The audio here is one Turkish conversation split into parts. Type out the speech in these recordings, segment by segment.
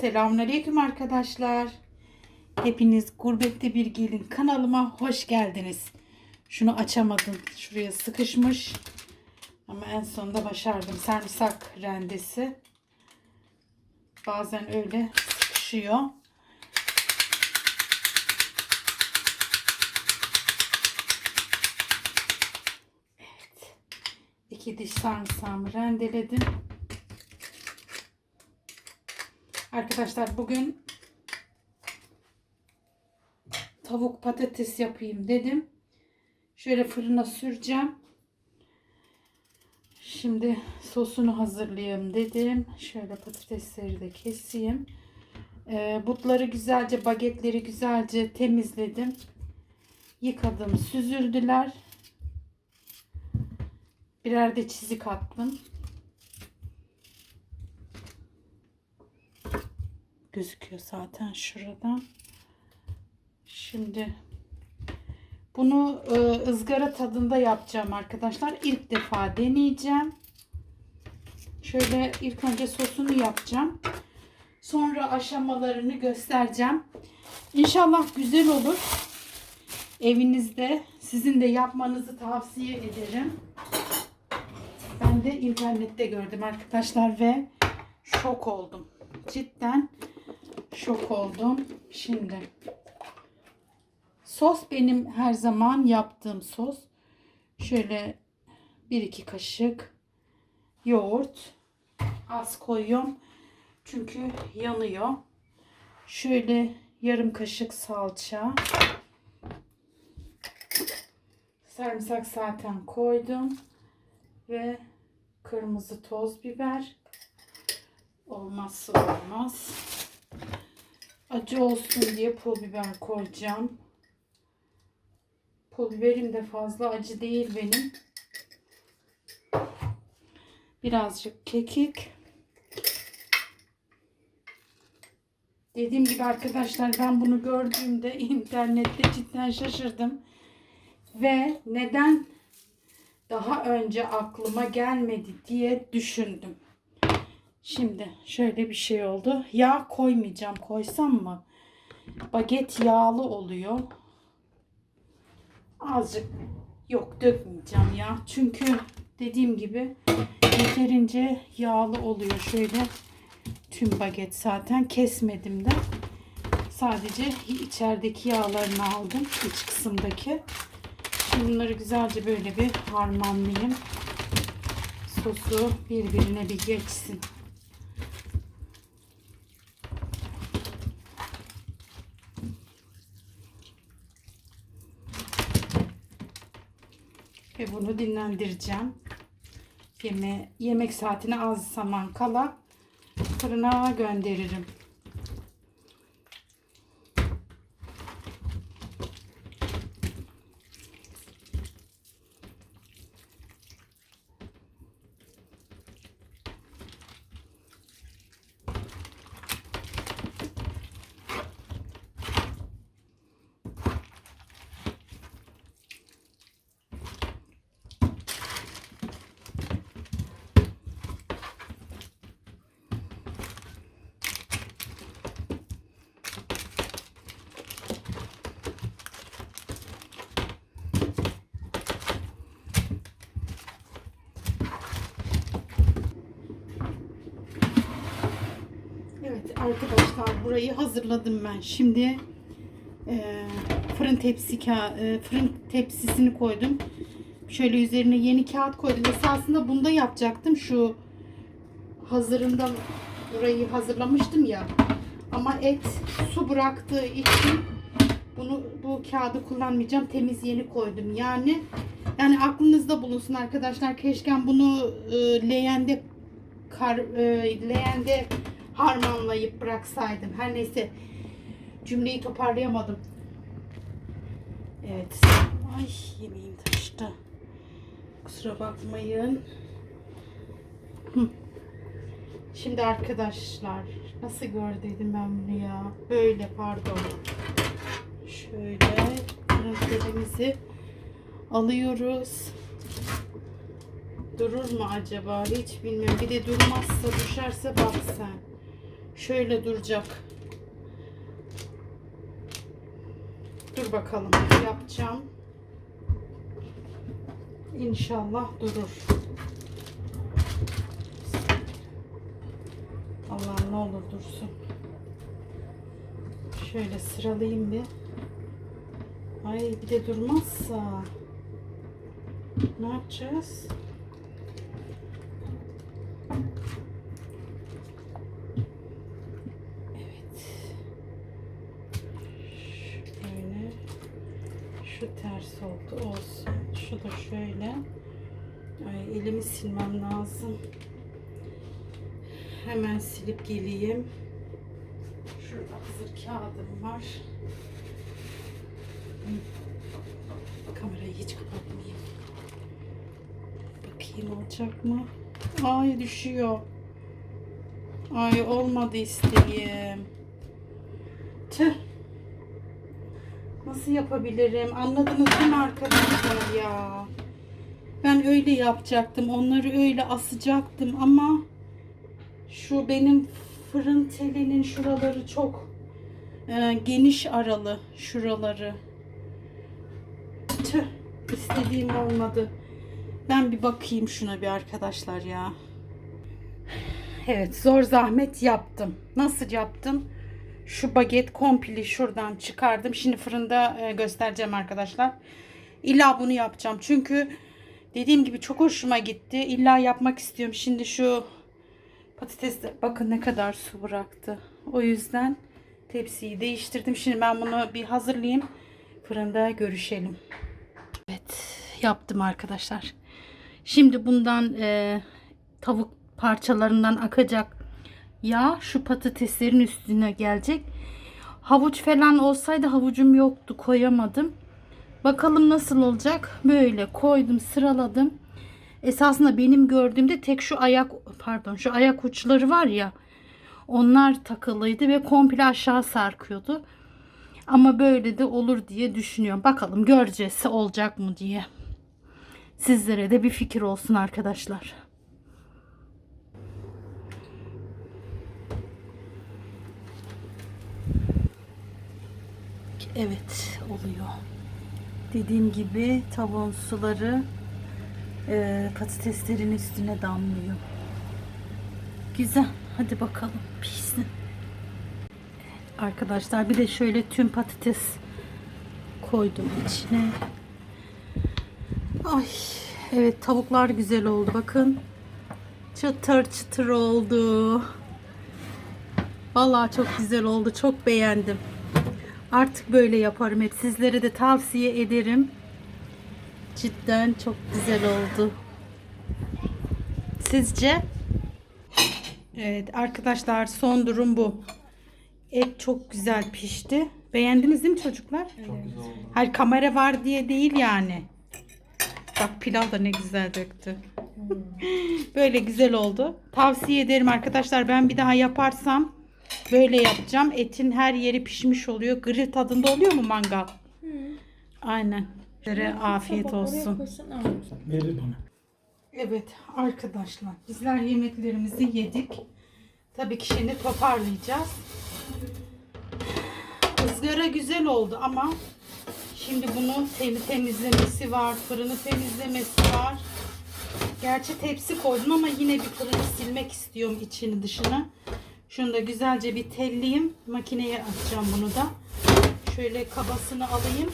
Selamünaleyküm arkadaşlar. Hepiniz Gurbette Bir Gelin kanalıma hoş geldiniz. Şunu açamadım. Şuraya sıkışmış. Ama en sonunda başardım. Sarımsak rendesi. Bazen öyle sıkışıyor. Evet. İki diş sarımsağımı rendeledim. Arkadaşlar bugün tavuk patates yapayım dedim. Şöyle fırına süreceğim. Şimdi sosunu hazırlayayım dedim. Şöyle patatesleri de keseyim. Ee, butları güzelce, bagetleri güzelce temizledim. Yıkadım, süzüldüler. Birer de çizik attım. Gözüküyor zaten şuradan. Şimdi bunu e, ızgara tadında yapacağım arkadaşlar. İlk defa deneyeceğim. Şöyle ilk önce sosunu yapacağım. Sonra aşamalarını göstereceğim. İnşallah güzel olur. Evinizde sizin de yapmanızı tavsiye ederim. Ben de internette gördüm arkadaşlar ve şok oldum. Cidden şok oldum. Şimdi sos benim her zaman yaptığım sos. Şöyle 1-2 kaşık yoğurt az koyuyorum. Çünkü yanıyor. Şöyle yarım kaşık salça. Sarımsak zaten koydum. Ve kırmızı toz biber. Olmazsa olmaz. Acı olsun diye pul biber koyacağım. Pul biberim de fazla acı değil benim. Birazcık kekik. Dediğim gibi arkadaşlar ben bunu gördüğümde internette cidden şaşırdım. Ve neden daha önce aklıma gelmedi diye düşündüm. Şimdi şöyle bir şey oldu. Yağ koymayacağım. Koysam mı? Baget yağlı oluyor. Azıcık yok dökmeyeceğim ya. Çünkü dediğim gibi yeterince yağlı oluyor. Şöyle tüm baget zaten kesmedim de. Sadece içerideki yağlarını aldım. iç kısımdaki. Şimdi bunları güzelce böyle bir harmanlayayım. Sosu birbirine bir geçsin. Ve bunu dinlendireceğim. Yeme yemek saatine az zaman kala fırına gönderirim. Evet arkadaşlar burayı hazırladım ben. Şimdi e, fırın tepsi ka- e, fırın tepsisini koydum. Şöyle üzerine yeni kağıt koydum. Esasında bunda yapacaktım. Şu hazırında burayı hazırlamıştım ya. Ama et su bıraktığı için bunu bu kağıdı kullanmayacağım. Temiz yeni koydum. Yani yani aklınızda bulunsun arkadaşlar. Keşke bunu e, leğende kar, e, leğende harmanlayıp bıraksaydım. Her neyse cümleyi toparlayamadım. Evet. Ay yemeğim taştı. Kusura bakmayın. Şimdi arkadaşlar nasıl gördüydüm ben bunu ya? Böyle pardon. Şöyle renklerimizi alıyoruz. Durur mu acaba? Hiç bilmiyorum. Bir de durmazsa düşerse bak sen. şöyle duracak. Dur bakalım yapacağım. İnşallah durur. Allah ne olur dursun. Şöyle sıralayayım bir. Ay bir de durmazsa ne yapacağız? Evet. Şöyle. Şu ters oldu olsun. Şu da şöyle. Ay elimi silmem lazım. Hemen silip geleyim. Şurada hazır kağıdım var. Kamerayı hiç kapatmayayım. Bakayım olacak mı? Ay düşüyor. Ay olmadı isteğim. Tüh. Nasıl yapabilirim? Anladınız değil mi arkadaşlar ya? Ben öyle yapacaktım. Onları öyle asacaktım ama şu benim fırın telinin şuraları çok e, geniş aralı şuraları. Tüh, istediğim olmadı. Ben bir bakayım şuna bir arkadaşlar ya. Evet zor zahmet yaptım. Nasıl yaptım? Şu baget komple şuradan çıkardım. Şimdi fırında e, göstereceğim arkadaşlar. İlla bunu yapacağım. Çünkü dediğim gibi çok hoşuma gitti. İlla yapmak istiyorum. Şimdi şu patates bakın ne kadar su bıraktı. O yüzden tepsiyi değiştirdim. Şimdi ben bunu bir hazırlayayım. Fırında görüşelim. Evet yaptım arkadaşlar. Şimdi bundan e, tavuk parçalarından akacak yağ şu patateslerin üstüne gelecek. Havuç falan olsaydı havucum yoktu koyamadım. Bakalım nasıl olacak. Böyle koydum sıraladım. Esasında benim gördüğümde tek şu ayak pardon şu ayak uçları var ya onlar takılıydı ve komple aşağı sarkıyordu. Ama böyle de olur diye düşünüyorum. Bakalım göreceğiz olacak mı diye. Sizlere de bir fikir olsun arkadaşlar. Evet oluyor. Dediğim gibi tavuğun suları e, patateslerin üstüne damlıyor. Güzel. Hadi bakalım pişsin. Arkadaşlar bir de şöyle tüm patates koydum içine. Ay evet tavuklar güzel oldu bakın. Çıtır çıtır oldu. Vallahi çok güzel oldu. Çok beğendim. Artık böyle yaparım hep. Sizlere de tavsiye ederim. Cidden çok güzel oldu. Sizce? Evet arkadaşlar son durum bu. Et çok güzel pişti. Beğendiniz değil mi çocuklar? Çok güzel oldu. Hayır kamera var diye değil yani. Bak pilav da ne güzel döktü. Böyle güzel oldu. Tavsiye ederim arkadaşlar. Ben bir daha yaparsam böyle yapacağım. Etin her yeri pişmiş oluyor. Grill tadında oluyor mu mangal? Aynen. Sizlere afiyet olsun. Verir bana. Evet arkadaşlar bizler yemeklerimizi yedik. Tabii ki şimdi toparlayacağız. Izgara güzel oldu ama şimdi bunu temi temizlemesi var, fırını temizlemesi var. Gerçi tepsi koydum ama yine bir fırını silmek istiyorum içini dışını. Şunu da güzelce bir telleyeyim. Makineye atacağım bunu da. Şöyle kabasını alayım.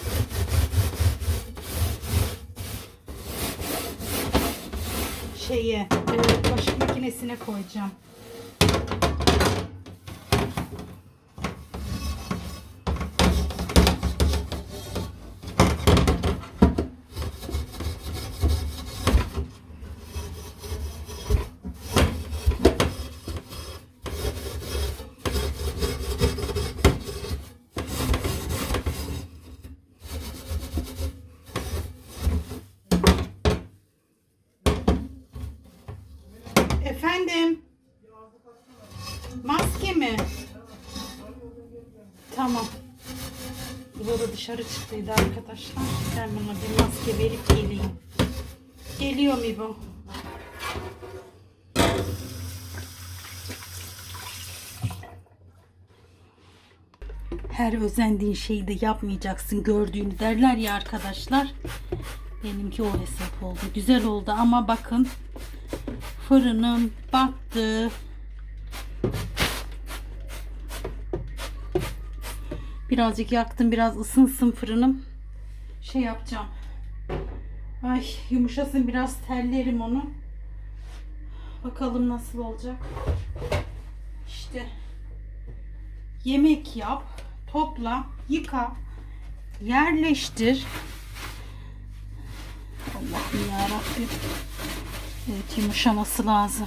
şeye e, bulaşık makinesine koyacağım. Efendim? Maske mi? Tamam. Bu da dışarı çıktıydı arkadaşlar. Ben buna bir maske verip geleyim. Geliyor mu bu? Her özendiğin şeyi de yapmayacaksın gördüğünü derler ya arkadaşlar. Benimki o hesap oldu. Güzel oldu ama bakın fırınım battı. Birazcık yaktım biraz ısınsın fırınım. Şey yapacağım. Ay yumuşasın biraz terlerim onu. Bakalım nasıl olacak. İşte yemek yap, topla, yıka, yerleştir. Allah'ım ya Rabbim. Evet yumuşaması lazım.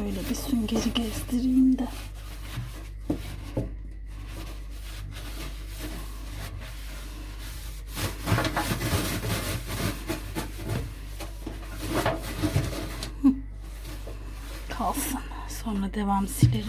Şöyle bir süngeri gezdireyim de. Kalsın. Sonra devam silerim.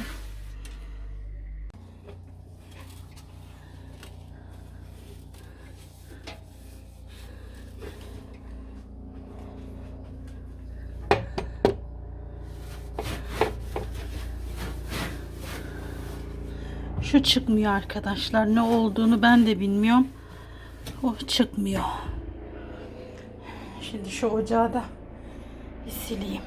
Çıkmıyor arkadaşlar. Ne olduğunu ben de bilmiyorum. O çıkmıyor. Şimdi şu ocağı da bir sileyim.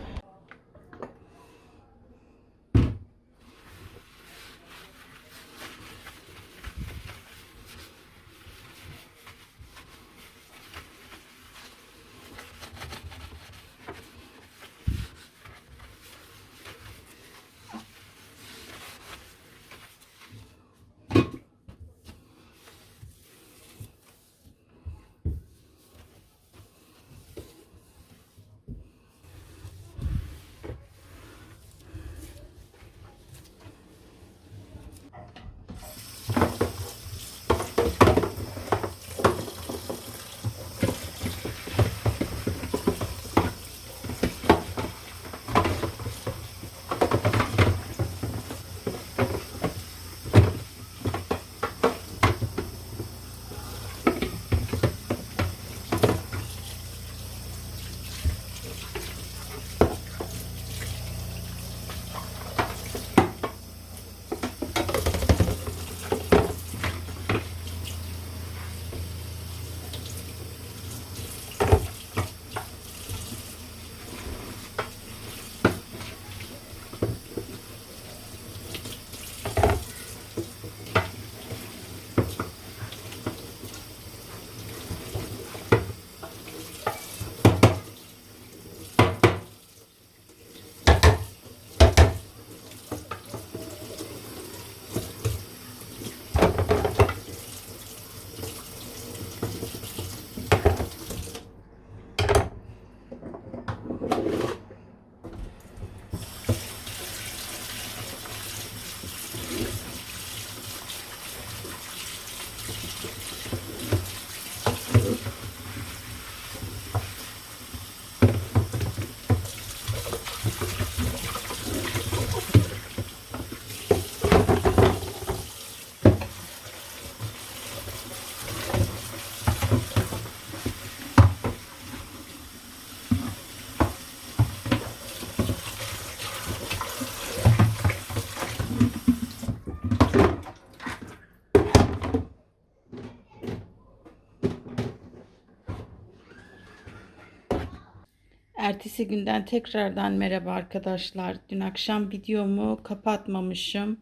Ertesi günden tekrardan merhaba arkadaşlar. Dün akşam videomu kapatmamışım.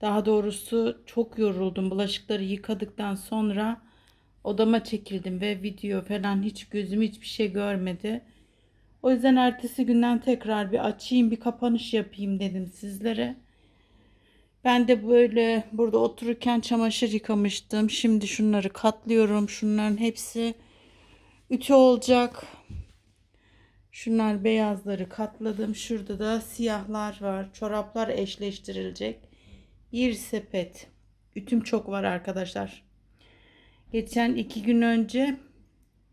Daha doğrusu çok yoruldum. Bulaşıkları yıkadıktan sonra odama çekildim ve video falan hiç gözüm hiçbir şey görmedi. O yüzden ertesi günden tekrar bir açayım, bir kapanış yapayım dedim sizlere. Ben de böyle burada otururken çamaşır yıkamıştım. Şimdi şunları katlıyorum. Şunların hepsi ütü olacak. Şunlar beyazları katladım. Şurada da siyahlar var. Çoraplar eşleştirilecek. Bir sepet. Ütüm çok var arkadaşlar. Geçen iki gün önce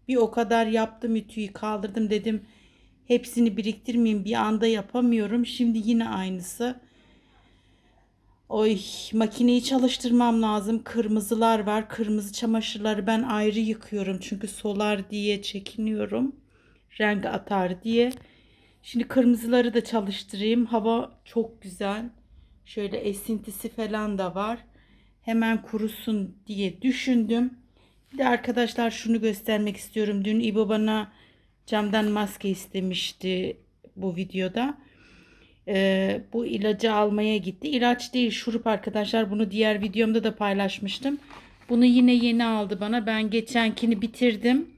bir o kadar yaptım ütüyü kaldırdım dedim. Hepsini biriktirmeyeyim bir anda yapamıyorum. Şimdi yine aynısı. Oy makineyi çalıştırmam lazım. Kırmızılar var. Kırmızı çamaşırları ben ayrı yıkıyorum. Çünkü solar diye çekiniyorum renk atar diye. Şimdi kırmızıları da çalıştırayım. Hava çok güzel. Şöyle esintisi falan da var. Hemen kurusun diye düşündüm. Bir de arkadaşlar şunu göstermek istiyorum. Dün İbo bana camdan maske istemişti bu videoda. Ee, bu ilacı almaya gitti. İlaç değil şurup arkadaşlar. Bunu diğer videomda da paylaşmıştım. Bunu yine yeni aldı bana. Ben geçenkini bitirdim.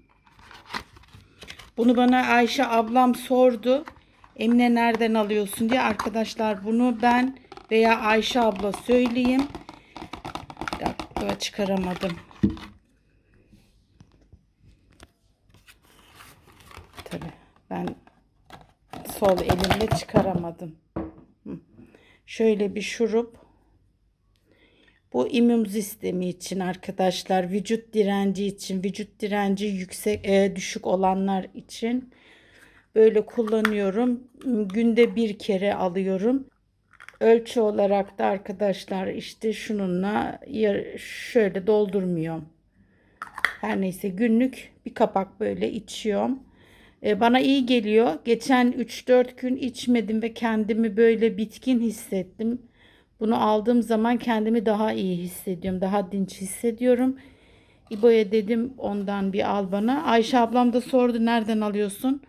Bunu bana Ayşe ablam sordu. Emine nereden alıyorsun diye. Arkadaşlar bunu ben veya Ayşe abla söyleyeyim. Bir dakika çıkaramadım. Tabii ben sol elimle çıkaramadım. Şöyle bir şurup. Bu immün sistemi için arkadaşlar, vücut direnci için, vücut direnci yüksek e, düşük olanlar için böyle kullanıyorum. Günde bir kere alıyorum. Ölçü olarak da arkadaşlar işte şununla şöyle doldurmuyorum. Her neyse günlük bir kapak böyle içiyorum. E, bana iyi geliyor. Geçen 3-4 gün içmedim ve kendimi böyle bitkin hissettim. Bunu aldığım zaman kendimi daha iyi hissediyorum. Daha dinç hissediyorum. İbo'ya dedim ondan bir al bana. Ayşe ablam da sordu nereden alıyorsun?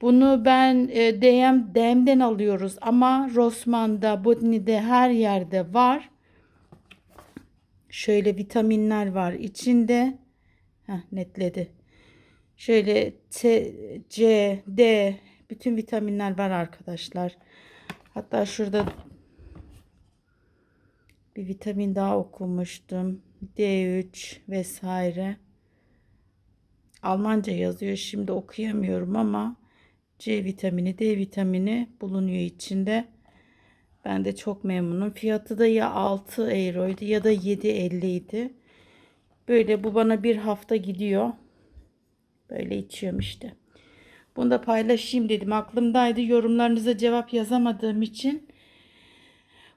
Bunu ben e, DM, DM'den alıyoruz ama Rossmann'da, Botany'de her yerde var. Şöyle vitaminler var içinde. Heh, netledi. Şöyle T, C, D bütün vitaminler var arkadaşlar. Hatta şurada bir vitamin daha okumuştum. D3 vesaire. Almanca yazıyor. Şimdi okuyamıyorum ama C vitamini, D vitamini bulunuyor içinde. Ben de çok memnunum. Fiyatı da ya 6 euroydu ya da 7.50 idi. Böyle bu bana bir hafta gidiyor. Böyle içiyorum işte. Bunu da paylaşayım dedim. Aklımdaydı. Yorumlarınıza cevap yazamadığım için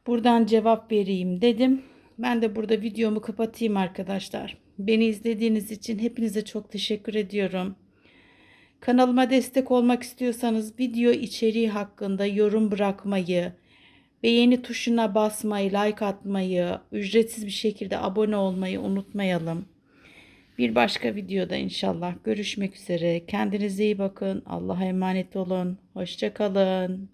buradan cevap vereyim dedim. Ben de burada videomu kapatayım arkadaşlar. Beni izlediğiniz için hepinize çok teşekkür ediyorum. Kanalıma destek olmak istiyorsanız video içeriği hakkında yorum bırakmayı, beğeni tuşuna basmayı, like atmayı, ücretsiz bir şekilde abone olmayı unutmayalım. Bir başka videoda inşallah görüşmek üzere. Kendinize iyi bakın. Allah'a emanet olun. Hoşçakalın.